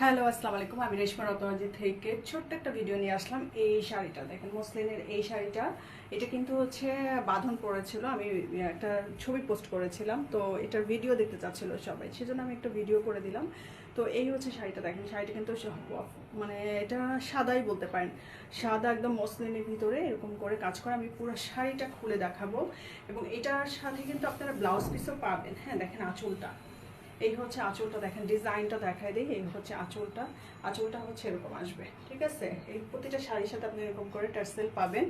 Hello, আসসালামু আলাইকুম। আমি রেশমা রতনাজি থেকে ছোট্ট একটা ভিডিও নিয়ে আসলাম। এই শাড়িটা দেখেন মসলিনের এই শাড়িটা। এটা কিন্তু হচ্ছে বাঁধন পড়েছিল আমি একটা ছবি পোস্ট করেছিলাম। তো এটার ভিডিও দেখতে চাচ্ছিল সবাই। সেজন্য আমি একটা ভিডিও করে দিলাম। তো এই হচ্ছে শাড়িটা দেখেন। শাড়িটা কিন্তু মানে এটা সাদাই বলতে পারেন। সাদা একদম মসলিনের ভিতরে এরকম করে কাজ করে। আমি পুরো শাড়িটা খুলে দেখাবো। এবং এটার সাথে কিন্তু আপনারা ব্লাউজ পিসও পাবেন। হ্যাঁ দেখেন আঁচলটা। এই হচ্ছে আঁচলটা দেখেন, ডিজাইনটা দেখাই দিই, এই হচ্ছে আঁচলটা। আঁচলটা হচ্ছে এরকম আসবে, ঠিক আছে? এই প্রতিটা শাড়ির সাথে আপনি এরকম করে টার্সেল পাবেন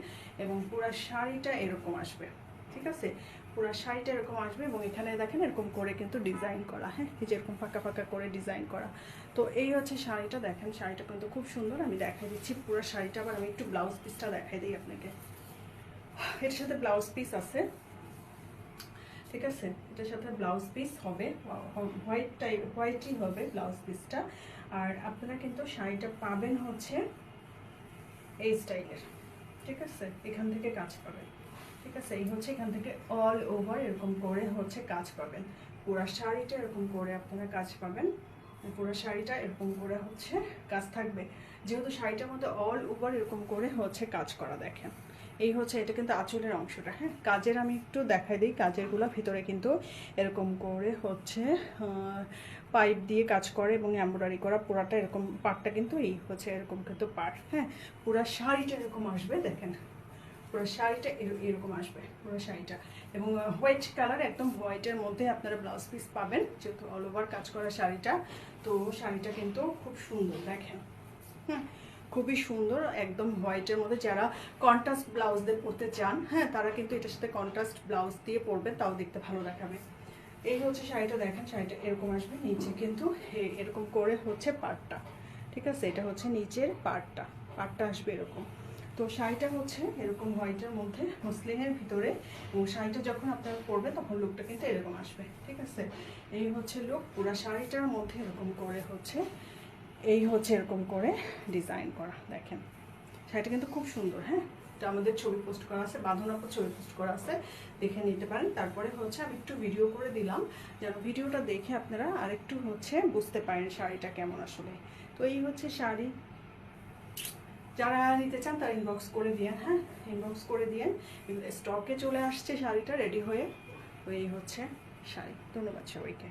এবং পুরো শাড়িটা এরকম আসবে, ঠিক আছে? পুরো শাড়িটা এরকম আসবে এবং এখানে দেখেন এরকম করে কিন্তু ডিজাইন করা হ্যাঁ? এই যে এরকম ফাঁকা ফাঁকা করে ডিজাইন করা। তো এই হচ্ছে শাড়িটা দেখেন, শাড়িটা কিন্তু খুব সুন্দর, আমি দেখাই দিচ্ছি পুরো শাড়িটা, আবার আমি একটু ব্লাউজ পিসটা দেখাই দিই আপনাকে। এটার সাথে ব্লাউজ পিস আছে। ঠিক আছে? এটার সাথে ব্লাউজ পিস হবে হোয়াইট টাইপ হোয়াইটই হবে ব্লাউজ পিসটা আর আপনারা কিন্তু শাড়িটা পাবেন হচ্ছে এই স্টাইলের। ঠিক আছে? এখান থেকে কাজ পাবেন ঠিক আছে? এই হচ্ছে এখান থেকে অল ওভার এরকম করে হচ্ছে কাজ পাবেন পুরো শাড়িটা এরকম করে আপনারা কাজ পাবেন। পুরো শাড়িটা এরকম করে হচ্ছে কাজ থাকবে। যেহেতু শাড়িটার মধ্যে অল ওভার এরকম করে হচ্ছে কাজ করা দেখেন। এই হচ্ছে, এটা কিন্তু আঁচলের অংশটা হ্যাঁ? কাজের আমি একটু দেখাই দিই, কাজেরগুলো ভিতরে কিন্তু এরকম করে হচ্ছে পাইপ দিয়ে কাজ করে এবং এমব্রয়ডারি করা, পুরাটা এরকম পাটটা কিন্তু এই হচ্ছে এরকম কিন্তু পাট হ্যাঁ? পুরো শাড়িটা এরকম আসবে, দেখেন। পুরো শাড়িটা এর- এরকম আসবে, পুরো শাড়িটা। এবং হোয়াইট কালার একদম হোয়াইটের মধ্যে আপনারা ব্লাউজ পিস পাবেন, যেহেতু অল ওভার কাজ করা শাড়িটা। তো শাড়িটা কিন্তু খুব সুন্দর, দেখেন। হুম খুবই সুন্দর, একদম হোয়াইটের মধ্যে। যারা কন্ট্রাস্ট ব্লাউজ দিয়ে পরতে চান হ্যাঁ তারা কিন্তু এটার সাথে কন্ট্রাস্ট ব্লাউজ দিয়ে পরবে তাও দেখতে ভালো দেখাবে। এই হচ্ছে শাড়িটা, দেখেন শাড়িটা এরকম আসবে নিচে, কিন্তু এরকম করে হচ্ছে পাটটা, ঠিক আছে? এটা হচ্ছে নিচের পাটটা পাটটা আসবে এরকম। তো শাড়িটা হচ্ছে এরকম হোয়াইটের মধ্যে মসলিনের ভিতরে, এবং শাড়িটা যখন আপনারা পরবে তখন লুকটা কিন্তু এরকম আসবে, ঠিক আছে? এই হচ্ছে লুক পুরো শাড়িটার মধ্যে এরকম করে হচ্ছে এই হচ্ছে এরকম করে ডিজাইন করা, দেখেন। শাড়িটা কিন্তু খুব সুন্দর হ্যাঁ? এটা আমাদের ছবি পোস্ট করা আছে বাঁধনাপুর ছবি পোস্ট করা আছে, দেখে নিতে পারেন। তারপরে হচ্ছে আমি একটু ভিডিও করে দিলাম, যেন ভিডিওটা দেখে আপনারা আরেকটু হচ্ছে বুঝতে পারেন শাড়িটা কেমন আসলে। তো এই হচ্ছে শাড়ি। যারা নিতে চান তারা ইনবক্স করে দিয়েন হ্যাঁ? ইনবক্স করে দিয়েন। স্টকে চলে আসছে শাড়িটা রেডি হয়ে। তো এই হচ্ছে শাড়ি। ধন্যবাদ সবাইকে।